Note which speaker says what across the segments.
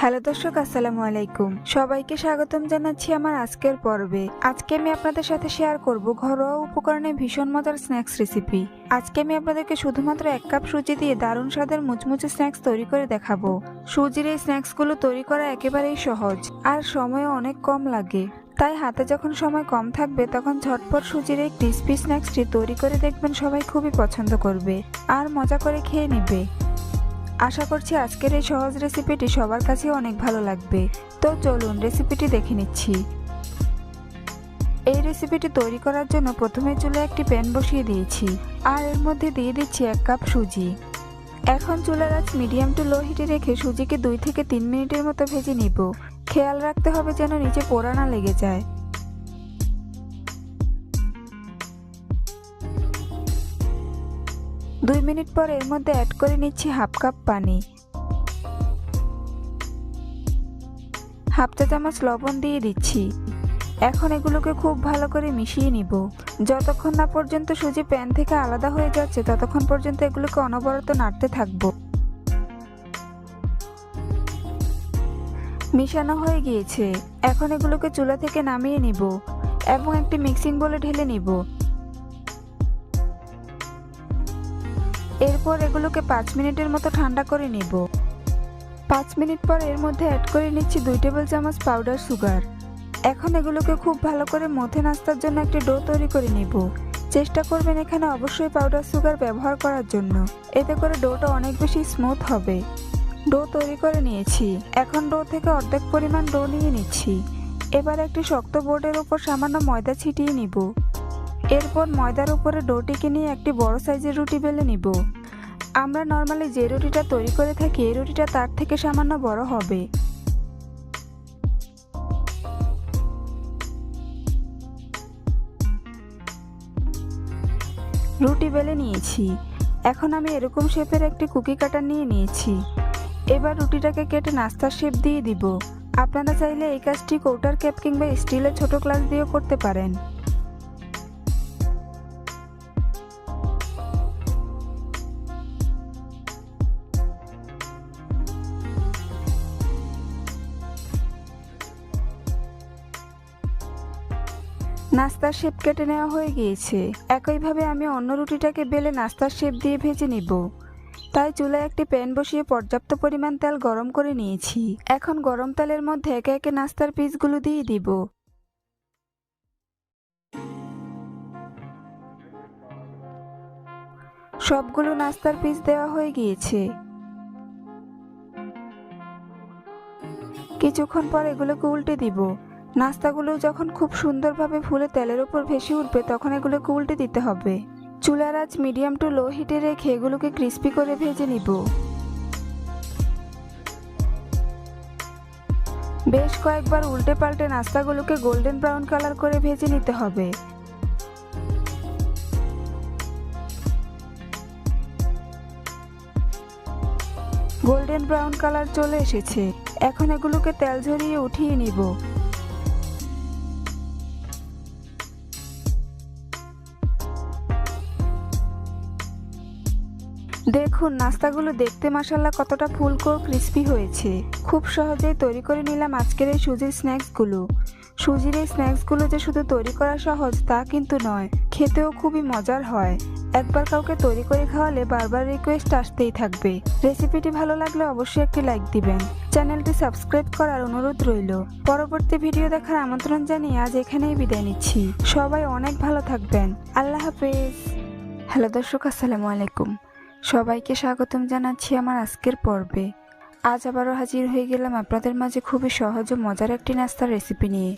Speaker 1: Hello দর্শক, আসসালামু আলাইকুম। সবাইকে স্বাগতম জানাচ্ছি আমার আজকের পর্বে। আজকে আমি আপনাদের সাথে শেয়ার করব ঘরোয়া উপকরণে ভীষণ মজার স্ন্যাক্স রেসিপি আজকে আমি আপনাদেরকে শুধুমাত্র এক কাপ সুজি দিয়ে দারুণ স্বাদের মুচমুচে স্ন্যাক্স তৈরি করে দেখাবো। সুজির এই স্ন্যাক্সগুলো তৈরি করা একেবারেই সহজ, আর সময়ও অনেক কম লাগে। তাই হাতে যখন সময় কম থাকবে, তখন ঝটপট সুজির এই ক্রিসপি স্ন্যাক্সটি তৈরি করে দেখবেন সবাই খুবই পছন্দ করবে আর মজা করে খেয়ে নেবে। আশা করছি আজকের এই সহজ রেসিপিটি সবার কাছে অনেক ভালো লাগবে। তো চলুন রেসিপিটি দেখে নিচ্ছি। এই রেসিপিটি তৈরি করার জন্য প্রথমে চুলে একটি প্যান বসিয়ে দিয়েছি আর এর মধ্যে দিয়ে দিচ্ছি এক কাপ সুজি। এখন চুলার আঁচ মিডিয়াম টু লো হিটে রেখে সুজিকে দুই থেকে তিন মিনিটের মতো ভেজে নিব। খেয়াল রাখতে হবে যেন নিচে পোড়া না লেগে যায়। দুই মিনিট পর এর মধ্যে অ্যাড করে নিচ্ছি হাফ কাপ পানি। হাফ চা চামচ লবণ দিয়ে দিচ্ছি। এখন এগুলোকে খুব ভালো করে মিশিয়ে নিব। যতক্ষণ না পর্যন্ত সুজি প্যান থেকে আলাদা হয়ে যাচ্ছে, ততক্ষণ পর্যন্ত এগুলোকে অনবরত নাড়তে থাকব। মিশানো হয়ে গিয়েছে। এখন এগুলোকে চুলা থেকে নামিয়ে নিব এবং একটি মিক্সিং বলে ঢেলে নিব। এরপর এগুলোকে পাঁচ মিনিটের মতো ঠান্ডা করে নিব। পাঁচ মিনিট পর এর মধ্যে অ্যাড করে নিচ্ছি দুই টেবিল চামচ পাউডার সুগার এখন এগুলোকে খুব ভালো করে মথে নাস্তার জন্য একটি ডো তৈরি করে নিব। চেষ্টা করবেন এখানে অবশ্যই পাউডার সুগার ব্যবহার করার জন্য। এতে করে ডোটা অনেক বেশি স্মুথ হবে। ডো তৈরি করে নিয়েছি। এখন ডো থেকে অর্ধেক পরিমাণ ডো নিয়ে নিচ্ছি। এবার একটি শক্ত বোর্ডের উপর সামান্য ময়দা ছিটিয়ে নিব। এরপর ময়দার উপরে ডোটিকে নিয়ে একটি বড় সাইজের রুটি বেলে নিব। আমরা নর্মালি যে রুটিটা তৈরি করে থাকি, এই রুটিটা তার থেকে সামান্য বড় হবে। রুটি বেলে নিয়েছি। এখন আমি এরকম শেপের একটি কুকি কাটার নিয়ে নিয়েছি। এবার রুটিটাকে কেটে নাস্তার শেপ দিয়ে দিব। আপনারা চাইলে এই কাজটি কৌটার ক্যাপ কিংবা স্টিলের ছোট গ্লাস দিয়েও করতে পারেন। নাস্তার শেপ কেটে নেওয়া হয়ে গিয়েছে। একইভাবে আমি অন্য রুটিটাকে বেলে নাস্তার শেপ দিয়ে ভেজে নিব। তাই চুলায় একটি প্যান বসিয়ে পর্যাপ্ত পরিমাণ তেল গরম করে নিয়েছি। এখন গরম তেলের মধ্যে একে একে নাস্তার পিসগুলো দিয়ে দিব। সবগুলো নাস্তার পিস দেওয়া হয়ে গিয়েছে। কিছুক্ষণ পর এগুলোকে উল্টে দিব। নাস্তাগুলো যখন খুব সুন্দরভাবে ফুলে তেলের উপর ভেসে উঠবে, তখন এগুলোকে উল্টে দিতে হবে। চুলার আঁচ মিডিয়াম টু লো হিটে রেখে এগুলোকে ক্রিস্পি করে ভেজে নিব। বেশ কয়েকবার উল্টে পাল্টে নাস্তাগুলোকে গোল্ডেন ব্রাউন কালার করে ভেজে নিতে হবে। গোল্ডেন ব্রাউন কালার চলে এসেছে। এখন এগুলোকে তেল ঝরিয়ে উঠিয়ে নিব। দেখুন, নাস্তাগুলো দেখতে মাসাল্লাহ কতটা ফুলকো ক্রিস্পি হয়েছে। খুব সহজেই তৈরি করে নিলাম আজকের এই সুজির স্ন্যাক্সগুলো। সুজির এই স্ন্যাক্সগুলো যে শুধু তৈরি করা সহজ তা কিন্তু নয়, খেতেও খুবই মজার হয়। একবার কাউকে তৈরি করে খাওয়ালে বারবার রিকোয়েস্ট আসতেই থাকবে। রেসিপিটি ভালো লাগলে অবশ্যই একটি লাইক দিবেন। চ্যানেলটি সাবস্ক্রাইব করার অনুরোধ রইল। পরবর্তী ভিডিও দেখার আমন্ত্রণ জানিয়ে আজ এখানেই বিদায় নিচ্ছি। সবাই অনেক ভালো থাকবেন। আল্লাহ হাফেজ। হ্যালো দর্শক, আসসালামু আলাইকুম। সবাইকে স্বাগতম জানাচ্ছি আমার আজকের পর্বে। আজ আবারও হাজির হয়ে গেলাম আপনাদের মাঝে খুবই সহজ ও মজার একটি নাস্তার রেসিপি নিয়ে।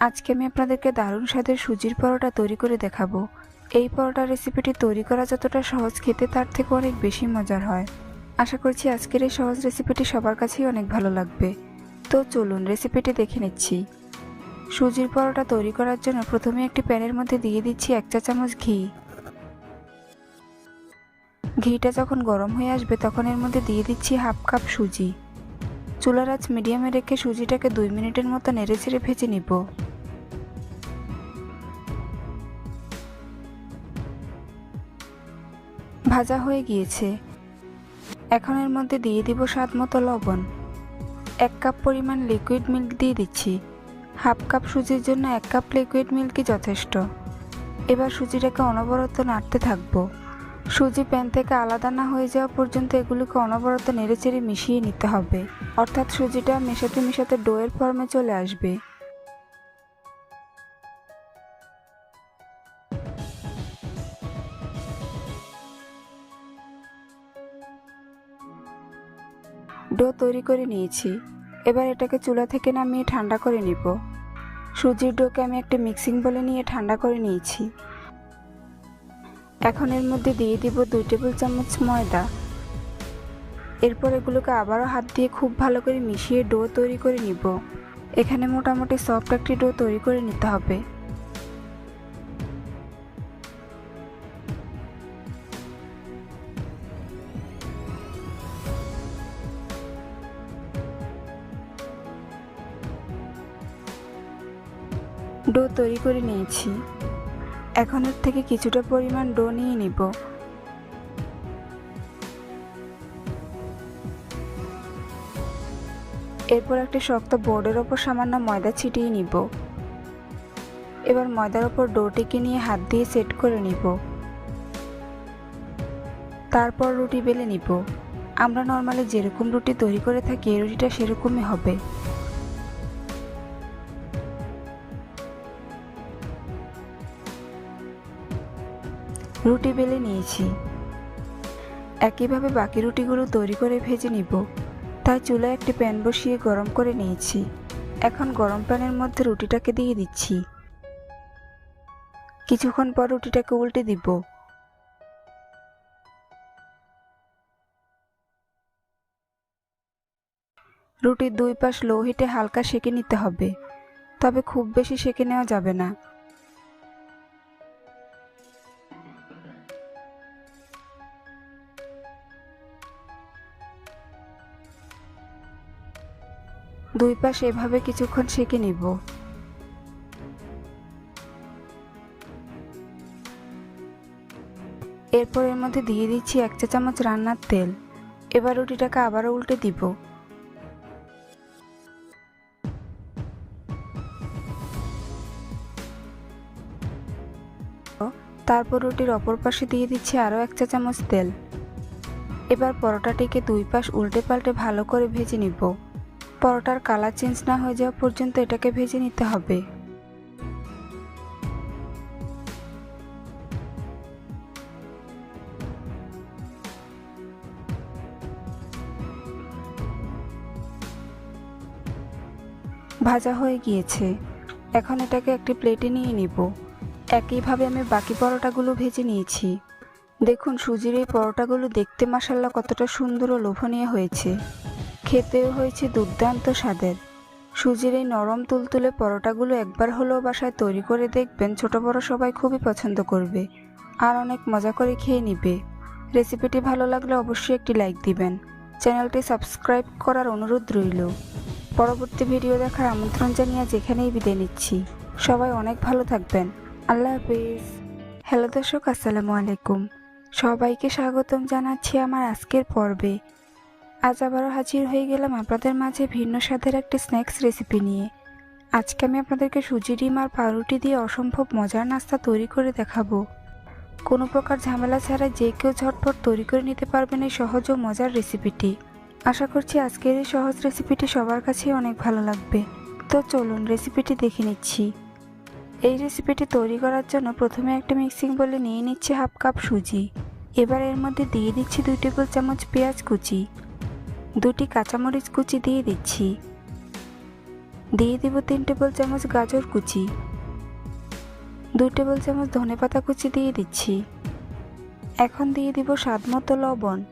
Speaker 1: আজকে আমি আপনাদেরকে দারুণ স্বাদের সুজির পরোটা তৈরি করে দেখাবো। এই পরোটা রেসিপিটি তৈরি করা যতটা সহজ খেতে, তার থেকে অনেক বেশি মজার হয়। আশা করছি আজকের এই সহজ রেসিপিটি সবার কাছেই অনেক ভালো লাগবে। তো চলুন রেসিপিটি দেখে নিচ্ছি। সুজির পরোটা তৈরি করার জন্য প্রথমে একটি প্যানের মধ্যে দিয়ে দিচ্ছি এক চা চামচ ঘি। ঘিটা যখন গরম হয়ে আসবে তখন এর মধ্যে দিয়ে দিচ্ছি হাফ কাপ সুজি। চুলার আঁচ মিডিয়ামে রেখে সুজিটাকে দুই মিনিটের মতো নেড়ে ছেড়ে ভেজে নিব। ভাজা হয়ে গিয়েছে। এখন এর মধ্যে দিয়ে দিব স্বাদ মতো লবণ। এক কাপ পরিমাণ লিকুইড মিল্ক দিয়ে দিচ্ছি। হাফ কাপ সুজির জন্য এক কাপ লিকুইড মিল্কই যথেষ্ট। এবার সুজিটাকে অনবরত নাড়তে থাকব। সুজি প্যান থেকে আলাদা না হয়ে যাওয়া পর্যন্ত এগুলিকে অনবরত নেড়েচেড়ে মিশিয়ে নিতে হবে। অর্থাৎ সুজিটা মেশাতে মেশাতে ডোয়ের ফর্মে চলে আসবে। ডো তৈরি করে নিয়েছি। এবার এটাকে চুলা থেকে নামিয়ে ঠান্ডা করে নিব। সুজির ডোকে আমি একটা মিক্সিং বলে নিয়ে ঠান্ডা করে নিয়েছি। এখন এর মধ্যে দিয়ে দিব দুই টেবিল চামচ ময়দা। এরপর এগুলোকে আবারও হাত দিয়ে খুব ভালো করে মিশিয়ে ডো তৈরি করে নিব। এখানে মোটামুটি সফট একটি ডো তৈরি করে নিতে হবে। ডো তৈরি করে নিয়েছি। এখন এর থেকে কিছুটা পরিমাণ ডো নিয়ে নিব। এরপর একটি শক্ত বোর্ডের ওপর সামান্য ময়দা ছিটিয়ে নিব। এবার ময়দার ওপর ডোটিকে নিয়ে হাত দিয়ে সেট করে নিব। তারপর রুটি বেলে নিব। আমরা নর্মালি যেরকম রুটি তৈরি করে থাকি রুটিটা সেরকমই হবে। রুটি বেলে নিয়েছি। একইভাবে বাকি রুটিগুলো তৈরি করে ভেজে নিব। তাই চুলায় একটি প্যান বসিয়ে গরম করে নিয়েছি। এখন গরম প্যানের মধ্যে রুটিটাকে দিয়ে দিচ্ছি। কিছুক্ষণ পর রুটিটাকে উল্টে দিব। রুটির দুই পাশ লো হিটে হালকা সেঁকে নিতে হবে। তবে খুব বেশি সেঁকে নেওয়া যাবে না। দুই পাশ এভাবে কিছুক্ষণ সেঁকে নিব। এরপর এর মধ্যে দিয়ে দিচ্ছি এক চা চামচ রান্নার তেল। এবার রুটিটাকে আবারও উল্টে দিব। তারপর রুটির অপর পাশে দিয়ে দিচ্ছি আরও এক চা চামচ তেল। এবার পরোটাটিকে দুই পাশ উল্টে পাল্টে ভালো করে ভেজে নিব। পরোটার কালার চেঞ্জ না হয়ে যাওয়া পর্যন্ত এটাকে ভেজে নিতে হবে। ভাজা হয়ে গিয়েছে। এখন এটাকে একটি প্লেটে নিয়ে নিব। একইভাবে আমি বাকি পরোটাগুলো ভেজে নিয়েছি। দেখুন, সুজির এই পরোটাগুলো দেখতে মাসাল্লা কতটা সুন্দর ও লোভনীয় হয়েছে। খেতেও হয়েছে দুর্দান্ত স্বাদের। সুজির এই নরম তুলতুলে পরোটাগুলো একবার হলেও বাসায় তৈরি করে দেখবেন ছোট বড় সবাই খুবই পছন্দ করবে আর অনেক মজা করে খেয়ে নিবে। রেসিপিটি ভালো লাগলে অবশ্যই একটি লাইক দিবেন। চ্যানেলটি সাবস্ক্রাইব করার অনুরোধ রইল। পরবর্তী ভিডিও দেখার আমন্ত্রণ জানিয়ে যেখানেই বিদায় নিচ্ছি। সবাই অনেক ভালো থাকবেন। আল্লাহ হাফিজ। হ্যালো দর্শক, আসসালামু আলাইকুম। সবাইকে স্বাগতম জানাচ্ছি আমার আজকের পর্বে। আজ আবারও হাজির হয়ে গেলাম আপনাদের মাঝে ভিন্ন স্বাদের একটি স্ন্যাক্স রেসিপি নিয়ে। আজকে আমি আপনাদেরকে সুজি ডিম আর পাউরুটি দিয়ে অসম্ভব মজার নাস্তা তৈরি করে দেখাবো। কোনো প্রকার ঝামেলা ছাড়া যে কেউ ঝটপট তৈরি করে নিতে পারবেন এই সহজ ও মজার রেসিপিটি। আশা করছি আজকের এই সহজ রেসিপিটি সবার কাছেই অনেক ভালো লাগবে। তো চলুন রেসিপিটি দেখে নিচ্ছি। এই রেসিপিটি তৈরি করার জন্য প্রথমে একটা মিক্সিং বলে নিয়ে নিচ্ছি হাফ কাপ সুজি। এবার এর মধ্যে দিয়ে দিচ্ছি দুই টেবিল চামচ পেঁয়াজ কুচি। দুটি কাঁচামরিচ কুচি দিয়ে দিচ্ছি। দিয়ে দিব তিন টেবিল চামচ গাজর কুচি। দুই টেবিল চামচ ধনেপাতা কুচি দিয়ে দিচ্ছি। এখন দিয়ে দিব স্বাদ মতো লবণ।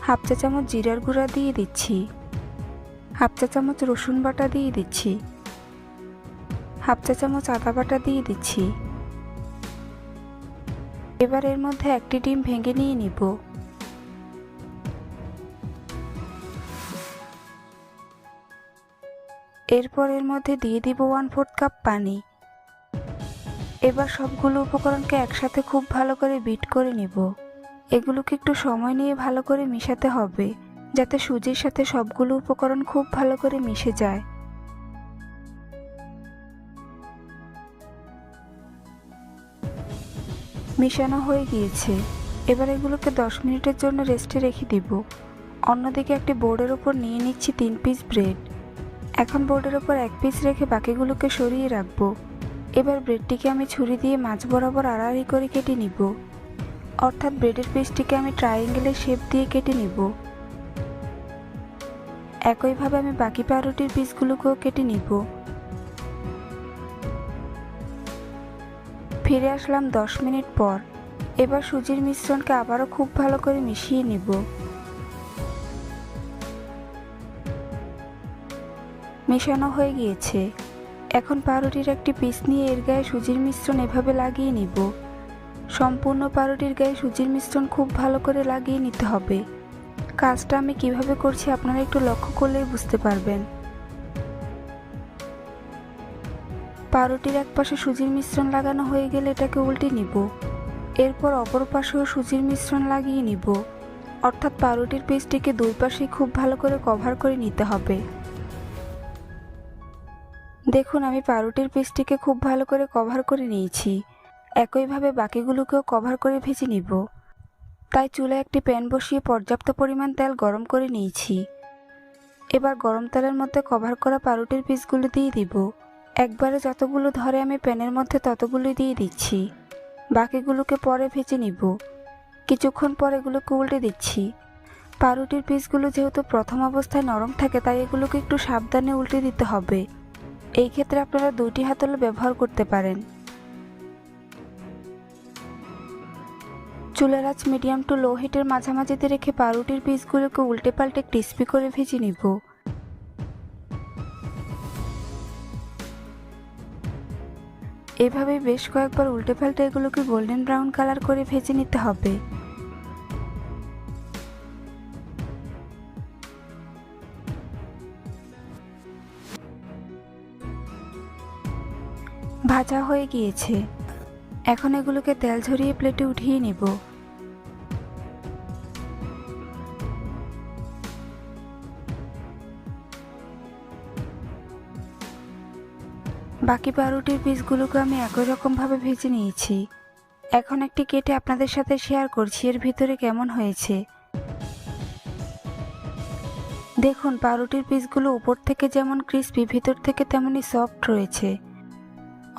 Speaker 1: হাফ চা চামচ জিরার গুঁড়া দিয়ে দিচ্ছি। হাফ চা চামচ রসুন বাটা দিয়ে দিচ্ছি। হাফ চা চামচ আদা বাটা দিয়ে দিচ্ছি। এবার এর মধ্যে একটি ডিম ভেঙে নিয়ে নিব। এরপর এর মধ্যে দিয়ে দিব ওয়ান ফোর্থ কাপ পানি। এবার সবগুলো উপকরণকে একসাথে খুব ভালো করে বিট করে নিব। এগুলোকে একটু সময় নিয়ে ভালো করে মিশাতে হবে, যাতে সুজির সাথে সবগুলো উপকরণ খুব ভালো করে মিশে যায়। মিশানো হয়ে গিয়েছে। এবার এগুলোকে দশ মিনিটের জন্য রেস্টে রেখে দিব। অন্যদিকে একটি বোর্ডের ওপর নিয়ে নিচ্ছি তিন পিস ব্রেড এখন বোর্ডের ওপর এক পিস রেখে বাকিগুলোকে সরিয়ে রাখব। এবার ব্রেডটিকে আমি ছুরি দিয়ে মাছ বরাবর আড়াআড়ি করে কেটে নিব। অর্থাৎ ব্রেডের পিসটিকে আমি ট্রায়াঙ্গেলের শেপ দিয়ে কেটে নিব। একইভাবে আমি বাকি পাউরুটির পিসগুলোকেও কেটে নিব। ফিরে আসলাম দশ মিনিট পর। এবার সুজির মিশ্রণকে আবারও খুব ভালো করে মিশিয়ে নিব। মেশানো হয়ে গিয়েছে। এখন পাউরুটির একটি পিস নিয়ে এর গায়ে সুজির মিশ্রণ এভাবে লাগিয়ে নিব। সম্পূর্ণ পাউরুটির গায়ে সুজির মিশ্রণ খুব ভালো করে লাগিয়ে নিতে হবে। কাজটা আমি কীভাবে করছি আপনারা একটু লক্ষ্য করলেই বুঝতে পারবেন। পাউরুটির এক পাশে সুজির মিশ্রণ লাগানো হয়ে গেলে এটাকে উল্টে নিব। এরপর অপর পাশেও সুজির মিশ্রণ লাগিয়ে নিব। অর্থাৎ পাউরুটির পিসটিকে দুই পাশেই খুব ভালো করে কভার করে নিতে হবে। দেখুন, আমি পাউরুটির পিসটিকে খুব ভালো করে কভার করে নিয়েছি। একইভাবে বাকিগুলোকেও কভার করে ভেজে নিব। তাই চুলে একটি প্যান বসিয়ে পর্যাপ্ত পরিমাণ তেল গরম করে নিয়েছি। এবার গরম তেলের মধ্যে কভার করা পাউরুটির পিসগুলো দিয়ে দিব। একবারে যতগুলো ধরে আমি প্যানের মধ্যে ততগুলো দিয়ে দিচ্ছি। বাকিগুলোকে পরে ভেজে নিব। কিছুক্ষণ পর এগুলোকে উল্টে দিচ্ছি। পাউরুটির পিসগুলো যেহেতু প্রথম অবস্থায় নরম থাকে, তাই এগুলোকে একটু সাবধানে উল্টে দিতে হবে। এই ক্ষেত্রে আপনারা দুইটি হাতল ব্যবহার করতে পারেন। চুলের আঁচ মিডিয়াম টু লো হিটের মাঝামাঝিতে রেখে পাউরুটির পিসগুলোকে উল্টে পাল্টে ক্রিস্পি করে ভেজে নিব। এভাবে বেশ কয়েকবার উল্টে পাল্টে এগুলোকে গোল্ডেন ব্রাউন কালার করে ভেজে নিতে হবে। ভাজা হয়ে গিয়েছে। এখন এগুলোকে তেল ঝরিয়ে প্লেটে উঠিয়ে নিব। বাকি পাউরুটির পিসগুলোকে আমি একই রকমভাবে ভেজে নিয়েছি। এখন একটি কেটে আপনাদের সাথে শেয়ার করছি এর ভিতরে কেমন হয়েছে। দেখুন, পাউরুটির পিসগুলো উপর থেকে যেমন ক্রিস্পি ভিতর থেকে তেমনই সফট রয়েছে।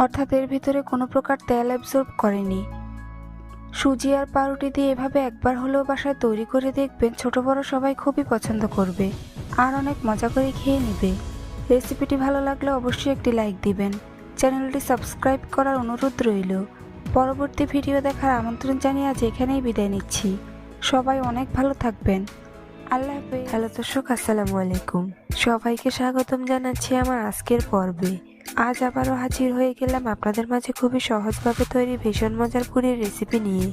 Speaker 1: অর্থাৎ এর ভিতরে কোনো প্রকার তেল অ্যাবজর্ব করেনি। সুজি আর পাউরুটি দিয়ে এভাবে একবার হলেও বাসায় তৈরি করে দেখবেন ছোট বড় সবাই খুবই পছন্দ করবে আর অনেক মজা করে খেয়ে নেবে। রেসিপিটি ভালো লাগলে অবশ্যই একটি লাইক দিবেন। চ্যানেলটি সাবস্ক্রাইব করার অনুরোধ রইল। পরবর্তী ভিডিও দেখার আমন্ত্রণ জানিয়ে আজ এখানেই বিদায় নিচ্ছি। সবাই অনেক ভালো থাকবেন। আল্লাহ হাফেজ। হ্যালো দর্শক, আসসালামু আলাইকুম। সবাইকে স্বাগতম জানাচ্ছি আমার আজকের পর্বে। আজ আবারও হাজির হয়ে গেলাম আপনাদের মাঝে খুবই সহজভাবে তৈরি ভীষণ মজার পুরীর রেসিপি নিয়ে।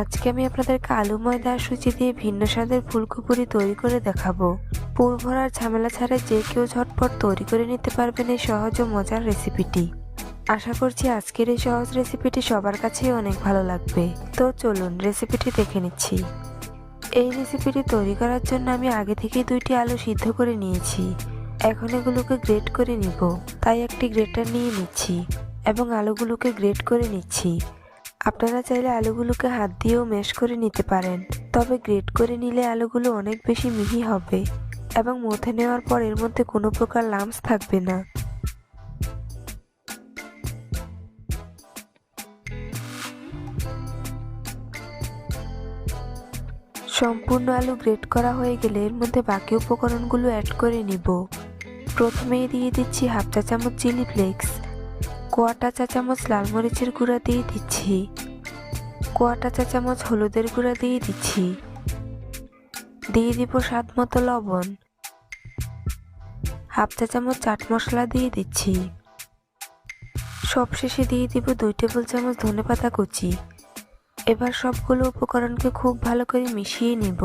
Speaker 1: আজকে আমি আপনাদেরকে আলু ময়দা সুজি দিয়ে ভিন্ন স্বাদের ফুলকুপুরি তৈরি করে দেখাবো। পুর ভরার ঝামেলা ছাড়া যে কেউ ঝটপট তৈরি করে নিতে পারবেন এই সহজ ও মজার রেসিপিটি আশা করছি আজকের এই সহজ রেসিপিটি সবার কাছেই অনেক ভালো লাগবে। তো চলুন রেসিপিটি দেখে নিচ্ছি। এই রেসিপিটি তৈরি করার জন্য আমি আগে থেকেই দুইটি আলু সিদ্ধ করে নিয়েছি। এখন এগুলোকে গ্রেট করে নিব। তাই একটি গ্রেটার নিয়ে নিচ্ছি এবং আলুগুলোকে গ্রেট করে নিচ্ছি। আপনারা চাইলে আলুগুলোকে হাত দিয়েও ম্যাশ করে নিতে পারেন। তবে গ্রেট করে নিলে আলুগুলো অনেক বেশি মিহি হবে এবং মথে নেওয়ার পর এর মধ্যে কোনো প্রকার লামস থাকবে না। সম্পূর্ণ আলু গ্রেট করা হয়ে গেলে এর মধ্যে বাকি উপকরণগুলো অ্যাড করে নিব। প্রথমেই দিয়ে দিচ্ছি হাফ চা চামচ চিলি ফ্লেক্স কোয়াটা চা চামচ লাল মরিচের গুঁড়া দিয়ে দিচ্ছি, কোয়াটা চা চামচ হলুদের গুঁড়া দিয়ে দিচ্ছি। দিয়ে দিব স্বাদ মতো লবণ। হাফ চা চামচ চাট মশলা দিয়ে দিচ্ছি। সবশেষে দিয়ে দিব দুই টেবিল চামচ ধনে পাতা কুচি। এবার সবগুলো উপকরণকে খুব ভালো করে মিশিয়ে নিব।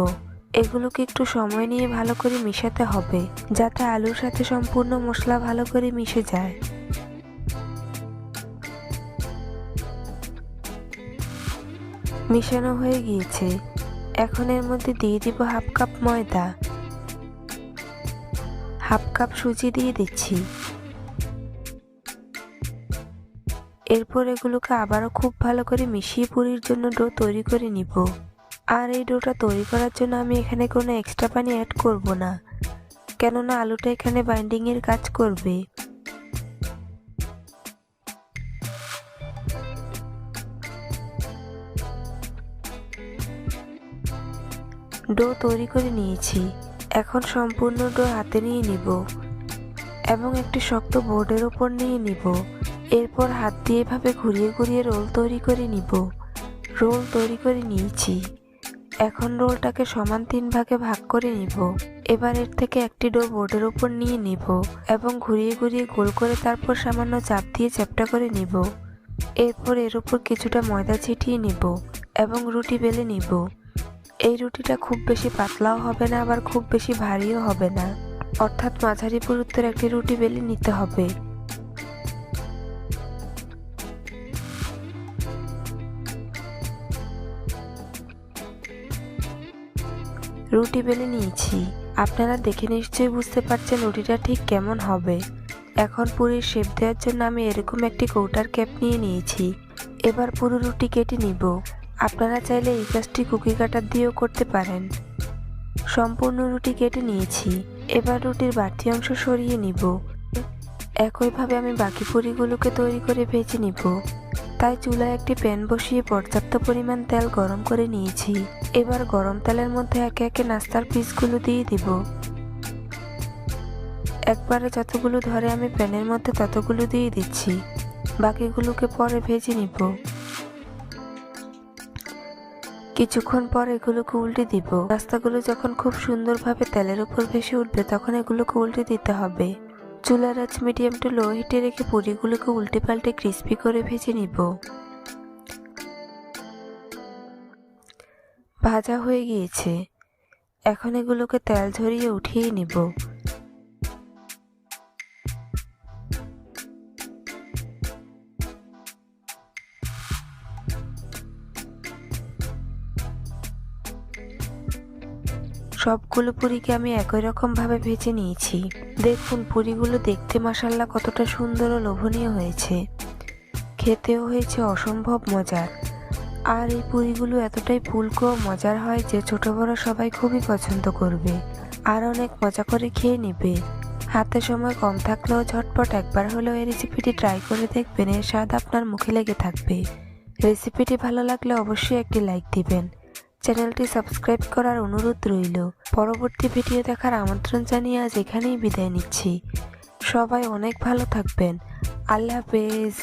Speaker 1: এগুলোকে একটু সময় নিয়ে ভালো করে মিশাতে হবে, যাতে আলুর সাথে সম্পূর্ণ মশলা ভালো করে মিশে যায়। মিশানো হয়ে গিয়েছে। এখন এর মধ্যে দিয়ে দিব হাফ কাপ ময়দা। হাফ কাপ সুজি দিয়ে দিচ্ছি। এরপর এগুলোকে আবারও খুব ভালো করে মিশিয়ে পুরির জন্য ডো তৈরি করে নিব। আর এই ডোটা তৈরি করার জন্য আমি এখানে কোনো এক্সট্রা পানি অ্যাড করব না। কেননা আলুটা এখানে বাইন্ডিংয়ের কাজ করবে। ডো তৈরি করে নিয়েছি। এখন সম্পূর্ণ ডো হাতে নিয়ে নিব এবং একটি শক্ত বোর্ডের ওপর নিয়ে নিব। এরপর হাত দিয়ে এভাবে ঘুরিয়ে ঘুরিয়ে রোল তৈরি করে নিব। রোল তৈরি করে নিয়েছি। এখন রোলটাকে সমান তিন ভাগে ভাগ করে নিব। এবার এর থেকে একটি ডো বোর্ডের ওপর নিয়ে নিব এবং ঘুরিয়ে ঘুরিয়ে গোল করে তারপর সামান্য চাপ দিয়ে চ্যাপটা করে নিব। এরপর এর উপর কিছুটা ময়দা ছিটিয়ে নিব এবং রুটি বেলে নিব। এই রুটিটা খুব বেশি পাতলাও হবে না, আবার খুব বেশি ভারীও হবে না। অর্থাৎ মাঝারি পুরুত্বের একটি রুটি বেলে নিতে হবে। রুটি বেলে নিয়েছি। আপনারা দেখে নিশ্চয়ই বুঝতে পারছেন রুটিটা ঠিক কেমন হবে। এখন পুরীর শেপ দেওয়ার জন্য আমি এরকম একটি কৌটার ক্যাপ নিয়ে নিয়েছি। এবার পুরো রুটি কেটে নিব। আপনারা চাইলে এই কাজটি কুকি কাটার দিয়েও করতে পারেন। সম্পূর্ণ রুটি কেটে নিয়েছি। এবার রুটির বাড়তি অংশ সরিয়ে নিব। একইভাবে আমি বাকি পুরিগুলোকে তৈরি করে ভেজে নিব। তাই চুলায় একটি প্যান বসিয়ে পর্যাপ্ত পরিমাণ তেল গরম করে নিয়েছি। এবার গরম তেলের মধ্যে একে একে নাস্তার পিসগুলো দিয়ে দিব। একবারে যতগুলো ধরে আমি প্যানের মধ্যে ততগুলো দিয়ে দিচ্ছি। বাকিগুলোকে পরে ভেজে নিব। কিছুক্ষণ পর এগুলোকে উল্টে দিব। নাস্তাগুলো যখন খুব সুন্দরভাবে তেলের উপর ভেসে উঠবে, তখন এগুলোকে উল্টে দিতে হবে। চুলার আঁচ মিডিয়াম টু লো হিটে রেখে পুরিগুলোকে উল্টে পাল্টে ক্রিস্পি করে ভেজে নিব। ভাজা হয়ে গিয়েছে। এখন এগুলোকে তেল ঝরিয়ে উঠিয়ে নিব। সবগুলো পুরিকে আমি একই রকম ভাবে ভেজে নিয়েছি। দেখুন, পুরিগুলো দেখতে মাসাল্লা কতটা সুন্দর ও লোভনীয় হয়েছে। খেতেও হয়েছে অসম্ভব মজার। আর এই পুরিগুলো এতটাই ফুলকো মজার হয় যে ছোট বড় সবাই খুবই পছন্দ করবে। আর অনেক মজা করে খেয়ে নেবে। হাতে সময় কম থাকলেও ঝটপট একবার হলেও এই রেসিপিটি ট্রাই করে দেখবেন, এর স্বাদ আপনার মুখে লেগে থাকবে। রেসিপিটি ভালো লাগলে অবশ্যই একটি লাইক দিবেন। চ্যানেলটি সাবস্ক্রাইব করার অনুরোধ রইল। পরবর্তী ভিডিও দেখার আমন্ত্রণ জানিয়ে আজ এখানেই বিদায় নিচ্ছি। সবাই অনেক ভালো থাকবেন। আল্লাহ হাফেজ।